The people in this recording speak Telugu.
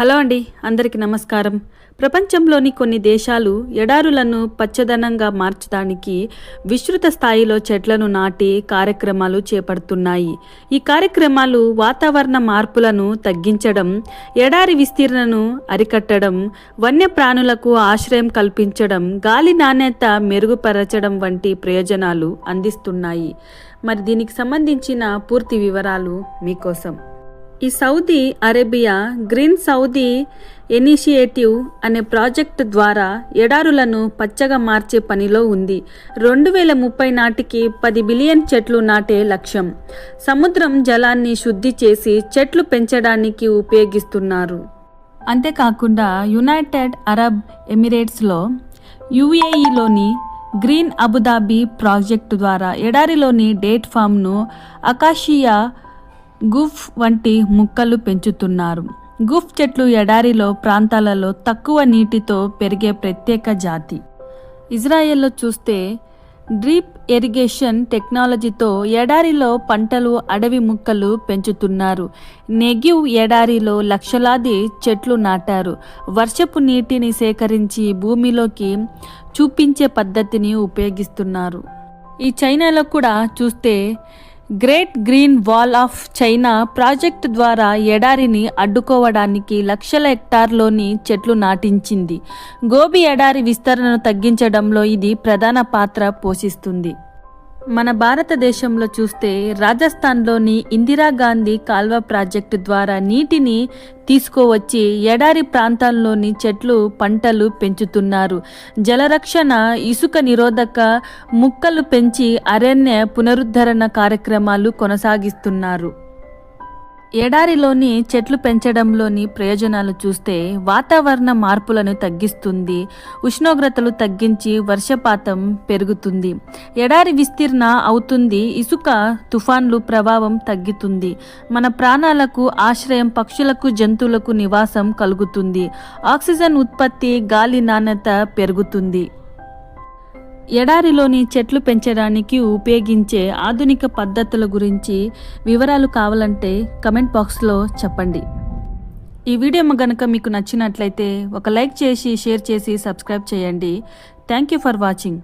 హలో అండి అందరికీ నమస్కారం. ప్రపంచంలోని కొన్ని దేశాలు ఎడారులను పచ్చదనంగా మార్చడానికి విస్తృత స్థాయిలో చెట్లను నాటి కార్యక్రమాలు చేపడుతున్నాయి. ఈ కార్యక్రమాలు వాతావరణ మార్పులను తగ్గించడం ఎడారి విస్తీర్ణను అరికట్టడం వన్యప్రాణులకు ఆశ్రయం కల్పించడం గాలి నాణ్యత మెరుగుపరచడం వంటి ప్రయోజనాలు అందిస్తున్నాయి. మరి దీనికి సంబంధించిన పూర్తి వివరాలు మీకోసం. ఈ Saudi Arabia green Saudi initiative అనే ప్రాజెక్ట్ ద్వారా ఎడారులను పచ్చగా మార్చే పనిలో ఉంది. రెండు వేల ముప్పై నాటికి పది బిలియన్ చెట్లు నాటే లక్ష్యం. సముద్రం జలాన్ని శుద్ధి చేసి చెట్లు పెంచడానికి ఉపయోగిస్తున్నారు. అంతేకాకుండా యునైటెడ్ అరబ్ ఎమిరేట్స్లో యుఏఈలోని గ్రీన్ అబుదాబి ప్రాజెక్టు ద్వారా ఎడారిలోని డేట్ ఫామ్ను అకాషియా గుఫ్ వంటి ముక్కలు పెంచుతున్నారు. గుఫ్ చెట్లు ఎడారిలో ప్రాంతాలలో తక్కువ నీటితో పెరిగే ప్రత్యేక జాతి. ఇజ్రాయెల్లో చూస్తే డ్రీప్ ఇరిగేషన్ టెక్నాలజీతో ఎడారిలో పంటలు అడవి ముక్కలు పెంచుతున్నారు. నెగివ్ ఎడారిలో లక్షలాది చెట్లు నాటారు. వర్షపు నీటిని సేకరించి భూమిలోకి చూపించే పద్ధతిని ఉపయోగిస్తున్నారు. ఈ చైనాలో కూడా చూస్తే great green wall of China project ద్వారా ఎడారిని అడ్డుకోవడానికి లక్షల హెక్టార్లోని చెట్లు నాటించింది. గోబీ ఎడారి విస్తరణను తగ్గించడంలో ఇది ప్రధాన పాత్ర పోషిస్తుంది. మన భారతదేశంలో చూస్తే రాజస్థాన్లోని ఇందిరాగాంధీ కాల్వ ప్రాజెక్టు ద్వారా నీటిని తీసుకువచ్చి ఎడారి ప్రాంతాల్లోని చెట్లు పంటలు పెంచుతున్నారు. జలరక్షణ ఇసుక నిరోధక ముక్కలు పెంచి అరణ్య పునరుద్ధరణ కార్యక్రమాలు కొనసాగిస్తున్నారు. ఎడారిలోని చెట్లు పెంచడంలోని ప్రయోజనాలు చూస్తే వాతావరణ మార్పులను తగ్గిస్తుంది ఉష్ణోగ్రతలు తగ్గించి వర్షపాతం పెరుగుతుంది. ఎడారి విస్తీర్ణ అవుతుంది ఇసుక తుఫాన్లు ప్రభావం తగ్గుతుంది. మన ప్రాణాలకు ఆశ్రయం పక్షులకు జంతువులకు నివాసం కలుగుతుంది. ఆక్సిజన్ ఉత్పత్తి గాలి నాణ్యత పెరుగుతుంది. ఎడారిలోని చెట్లు పెంచడానికి ఉపయోగించే ఆధునిక పద్ధతుల గురించి వివరాలు కావాలంటే కమెంట్ బాక్స్లో చెప్పండి. ఈ వీడియో గనక మీకు నచ్చినట్లయితే ఒక లైక్ చేసి షేర్ చేసి సబ్స్క్రైబ్ చేయండి. Thank you for watching.